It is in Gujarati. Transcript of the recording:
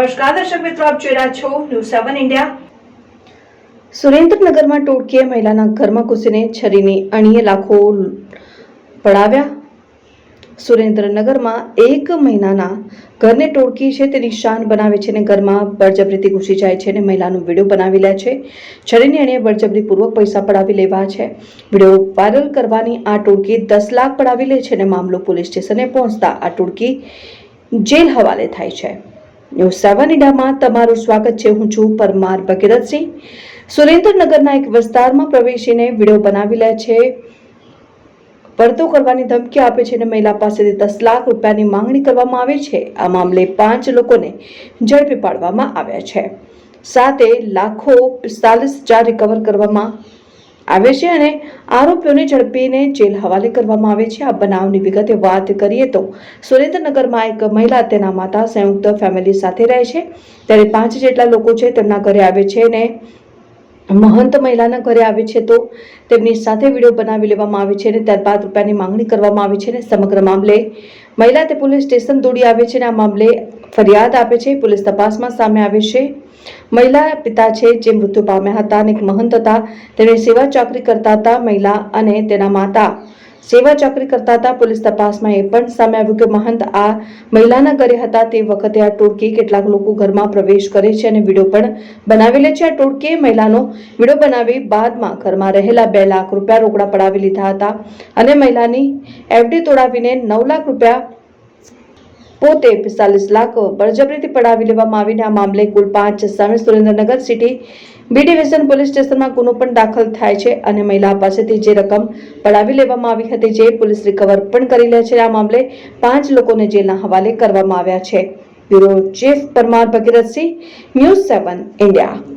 નમસ્કાર, દર્શક મિત્રો, આપ જોઈ રહ્યા છો ન્યૂઝ સેવન ઇન્ડિયા સુરેન્દ્રનગરમાં ટોળકીએ મહિલાના ઘરમાં ઘૂસીને છરીની અણીએ લાખો પડાવ્યા. સુરેન્દ્રનગરમાં એક મહિનાના ઘરને ટોળકી છે તે નિશાન બનાવે છે અને ઘરમાં બળજબરીથી ઘૂસી જાય છે અને મહિલાનો વીડિયો બનાવી લે છે. છરીની અણીએ બળજબરીપૂર્વક પૈસા પડાવી લેવા છે. વીડિયો વાયરલ કરવાની આ ટોળકી દસ લાખ પડાવી લે છે અને મામલો પોલીસ સ્ટેશને પહોંચતા આ ટોળકી જેલ હવાલે થાય છે. ન્યૂઝ સેવન ઇન્ડિયામાં તમારું સ્વાગત છે. હું છું પરમાર ભગીરથસિંહ. સુરેન્દ્રનગરના એક વિસ્તારમાં પ્રવેશીને વીડિયો બનાવી લે છે. પડતો કરવાની ધમકી આપે છે અને મહિલા પાસેથી દસ લાખ રૂપિયાની માંગણી કરવામાં આવે છે. આ મામલે પાંચ લોકોને ઝડપી પાડવામાં આવ્યા છે. સાથે લાખો પિસ્તાલીસ હજાર રિકવર કરવામાં આવે છે અને આરોપીઓને ઝડપીને જેલ હવાલે કરવામાં આવે છે. આ બનાવની વિગતે વાત કરીએ તો સુરેન્દ્રનગરમાં એક મહિલા તેના માતા સંયુક્ત ફેમિલી સાથે રહે છે. ત્યારે પાંચ જેટલા લોકો છે તેમના ઘરે આવે છે અને મહંત મહિલાના ઘરે આવે છે તો તેમની સાથે વીડિયો બનાવી લેવામાં આવે છે અને ત્યારબાદ રૂપિયાની માંગણી કરવામાં આવે છે અને સમગ્ર મામલે મહિલા તે પોલીસ સ્ટેશન દોડી આવે છે અને આ મામલે ફરિયાદ આપે છે. પોલીસ તપાસમાં સામે આવે છે. મહિલા પિતા છે જે મૃત્યુ પામ્યા હતા અને એક મહંત હતા. તેણે સેવા ચાકરી કરતા હતા મહિલા અને તેના માતા. સેવા ચાકરી કરતા હતા. પોલીસ તપાસમાં એ પણ સામે આવ્યું કે મહંત આ મહિલાના ઘરે હતા. તે વખતે આ ટોળકી કેટલાક લોકો ઘરમાં પ્રવેશ કરે છે અને વીડિયો પણ બનાવી લે છે. આ ટોળકીએ મહિલાનો વીડિયો બનાવી બાદમાં ઘરમાં રહેલા બે લાખ રૂપિયા રોકડા પડાવી લીધા હતા અને મહિલાની એફડી તોડાવીને નવ લાખ રૂપિયા પોતે પિસ્તાલીસ લાખ બળજબરીથી પડાવી લેવામાં આવીને આ મામલે કુલ પાંચ સામે Surendranagar city B division police સ્ટેશનમાં ગુનો પણ દાખલ થાય છે અને મહિલા પાસેથી જે રકમ પડાવી લેવામાં આવી હતી જે પોલીસ રિકવર પણ કરી લે છે. આ મામલે પાંચ લોકોને જેલના હવાલે કરવામાં આવ્યા છે. Bureau chief Parmar Bhagirathsinh, news seven, India.